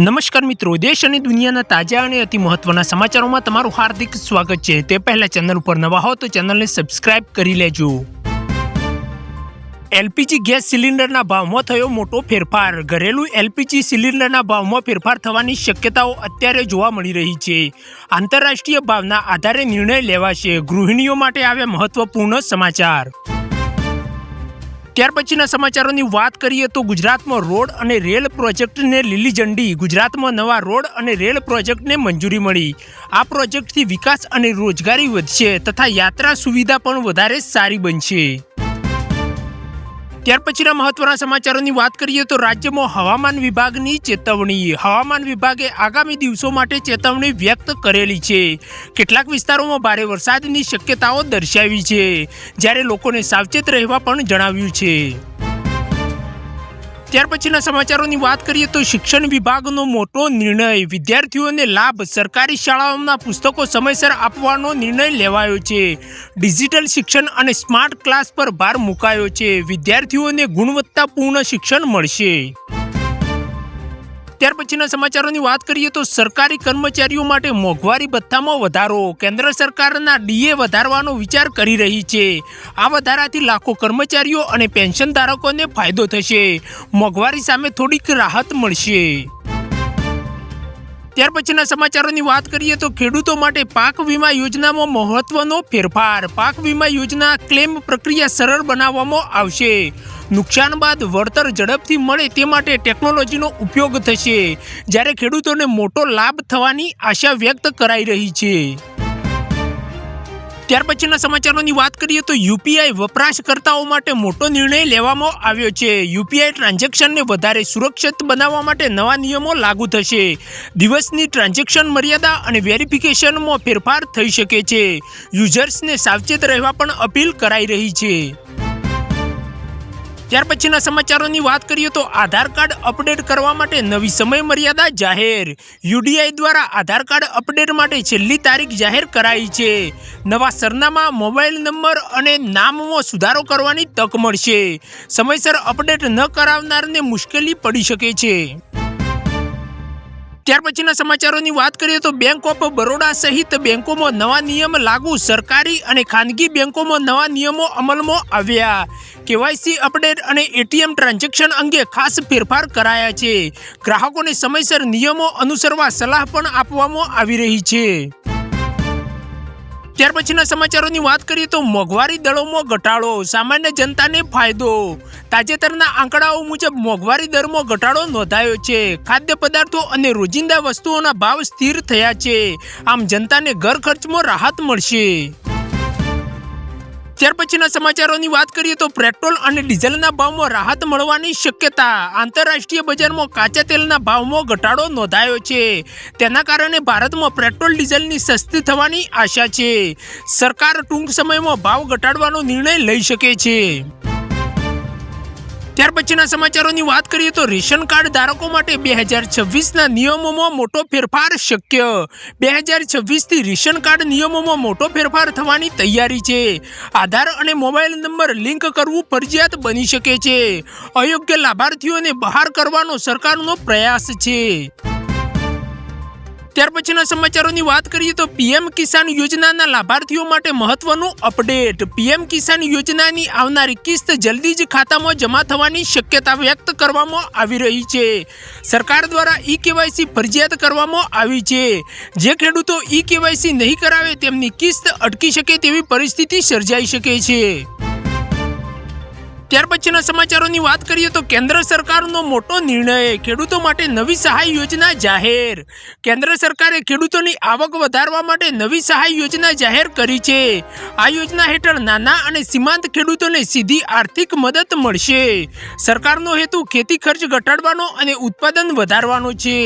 નમસ્કાર મિત્રો, દેશ અને દુનિયાના તાજા અને અતિ મહત્વના સમાચારોમાં તમારું હાર્દિક સ્વાગત છે. તે પહેલા ચેનલ ઉપર નવા હો તો ચેનલને સબસ્ક્રાઇબ કરી લેજો. એલપીજી ગેસ સિલિન્ડરના ભાવમાં થયો મોટો ફેરફાર. ઘરેલું એલપીજી સિલિન્ડરના ભાવમાં ફેરફાર થવાની શક્યતાઓ અત્યારે જોવા મળી રહી છે. આંતરરાષ્ટ્રીય ભાવના આધારે નિર્ણય લેવાશે. ગૃહિણીઓ માટે આવ્યા મહત્વપૂર્ણ સમાચાર. ત્યાર પછીના સમાચારોની વાત કરીએ તો ગુજરાતમાં રોડ અને રેલ પ્રોજેક્ટને લીલી ઝંડી, ગુજરાતમાં નવા રોડ અને રેલ પ્રોજેક્ટને મંજૂરી મળી. આ પ્રોજેક્ટથી વિકાસ અને રોજગારી વધશે તથા યાત્રા સુવિધા પણ વધારે સારી બનશે. ત્યાર પછીના મહત્વના સમાચારોની વાત કરીએ તો રાજ્યમાં હવામાન વિભાગની ચેતવણી. હવામાન વિભાગે આગામી દિવસો માટે ચેતવણી વ્યક્ત કરેલી છે. કેટલાક વિસ્તારોમાં ભારે વરસાદની શક્યતાઓ દર્શાવી છે. જ્યારે લોકોને સાવચેત રહેવા પણ જણાવ્યું છે. ત્યાર પછીના સમાચારોની વાત કરીએ તો શિક્ષણ વિભાગનો મોટો નિર્ણય, વિદ્યાર્થીઓને લાભ સરકારી શાળાઓના પુસ્તકો સમયસર આપવાનો નિર્ણય લેવાયો છે. ડિજિટલ શિક્ષણ અને સ્માર્ટ ક્લાસ પર ભાર મુકાયો છે. વિદ્યાર્થીઓને ગુણવત્તાપૂર્ણ શિક્ષણ મળશે. ત્યાર પછીના સમાચારોની વાત કરીએ તો સરકારી કર્મચારીઓ માટે મોંઘવારી ભથ્થામાં વધારો. કેન્દ્ર સરકારના ડીએ વધારવાનો વિચાર કરી રહી છે. આ વધારાથી લાખો કર્મચારીઓ અને પેન્શન ધારકોને ફાયદો થશે. મોંઘવારી સામે થોડીક રાહત મળશે. ત્યાર પછીના સમાચારોની વાત કરીએ તો ખેડૂતો માટે પાક વીમા યોજનામાં મહત્વનો ફેરફાર. પાક વીમા યોજના ક્લેમ પ્રક્રિયા સરળ બનાવવામાં આવશે. નુકસાન બાદ વળતર ઝડપથી મળે તે માટે ટેકનોલોજીનો ઉપયોગ થશે. જ્યારે ખેડૂતોને મોટો લાભ થવાની આશા વ્યક્ત કરાઈ રહી છે. ત્યાર પછીના સમાચારોની વાત કરીએ તો યુપીઆઈ વપરાશકર્તાઓ માટે મોટો નિર્ણય લેવામાં આવ્યો છે. યુપીઆઈ ટ્રાન્ઝેક્શનને વધારે સુરક્ષિત બનાવવા માટે નવા નિયમો લાગુ થશે. દિવસની ટ્રાન્ઝેક્શન મર્યાદા અને વેરિફિકેશનમાં ફેરફાર થઈ શકે છે. યુઝર્સને સાવચેત રહેવા પણ અપીલ કરાઈ રહી છે. ત્યાર પછીના સમાચારોની વાત કરીએ તો આધાર કાર્ડ અપડેટ કરવા માટે નવી સમય મર્યાદા જાહેર. યુડીઆઈ દ્વારા આધાર કાર્ડ અપડેટ માટે છેલ્લી તારીખ જાહેર કરાઈ છે. નવા સરનામા, મોબાઈલ નંબર અને નામમાં સુધારો કરવાની તક મળશે. સમયસર અપડેટ ન કરાવનારને મુશ્કેલી પડી શકે છે. ત્યાર પછીના સમાચારોની વાત કરીએ તો બેંક ઓફ બરોડા સહિત બેંકોમાં નવા નિયમ લાગુ સરકારી અને ખાનગી બેંકોમાં નવા નિયમો અમલમાં આવ્યા. કેવાયસી અપડેટ અને એટીએમ ટ્રાન્ઝેક્શન અંગે ખાસ ફેરફાર કરાયા છે. ગ્રાહકોને સમયસર નિયમો અનુસરવા સલાહ પણ આપવામાં આવી રહી છે. ત્યાર પછીના સમાચારોની વાત કરીએ તો મોંઘવારી દળોમાં ઘટાડો, સામાન્ય જનતાને ફાયદો. તાજેતરના આંકડાઓ મુજબ મોંઘવારી દરમાં ઘટાડો નોંધાયો છે. ખાદ્ય પદાર્થો અને રોજિંદા વસ્તુઓના ભાવ સ્થિર થયા છે. આમ જનતાને ઘર ખર્ચમાં રાહત મળશે. ત્યાર પછીના સમાચારોની વાત કરીએ તો પેટ્રોલ અને ડીઝલના ભાવમાં રાહત મળવાની શક્યતા, આંતરરાષ્ટ્રીય બજારમાં કાચા તેલના ભાવમાં ઘટાડો નોંધાયો છે. તેના કારણે ભારતમાં પેટ્રોલ ડીઝલની સસ્તી થવાની આશા છે. સરકાર ટૂંક સમયમાં ભાવ ઘટાડવાનો નિર્ણય લઈ શકે છે. ત્યાર પછીના સમાચારોની વાત કરીએ તો રેશન કાર્ડ ધારકો માટે બે હજાર છવ્વીસના નિયમોમાં મોટો ફેરફાર શક્ય. બે હજાર છવ્વીસથી રેશન કાર્ડ નિયમોમાં મોટો ફેરફાર થવાની તૈયારી છે. આધાર અને મોબાઈલ નંબર લિંક કરવું ફરજિયાત બની શકે છે. અયોગ્ય લાભાર્થીઓને બહાર કરવાનો સરકારનો પ્રયાસ છે. ત્યાર પછીના સમાચારોની વાત કરીએ તો પીએમ કિસાન યોજનાના લાભાર્થીઓ માટે મહત્વનું અપડેટ. પીએમ કિસાન યોજનાની આવનારી કિસ્ત જલ્દી જ ખાતામાં જમા થવાની શક્યતા વ્યક્ત કરવામાં આવી રહી છે. સરકાર દ્વારા ઈ કેવાયસી ફરજિયાત કરવામાં આવી છે. જે ખેડૂતો ઈ કેવાયસી નહીં કરાવે તેમની કિસ્ત અટકી શકે તેવી પરિસ્થિતિ સર્જાઈ શકે છે. ત્યાર પછીના સમાચારોની વાત કરીએ તો કેન્દ્ર સરકારનો મોટો નિર્ણય ખેડૂતો માટે નવી સહાય યોજના જાહેર. કેન્દ્ર સરકારે ખેડૂતોની આવક વધારવા માટે નવી સહાય યોજના જાહેર કરી છે. આ યોજના હેઠળ નાના અને સીમાંત ખેડૂતોને સીધી આર્થિક મદદ મળશે. સરકારનો હેતુ ખેતી ખર્ચ ઘટાડવાનો અને ઉત્પાદન વધારવાનો છે.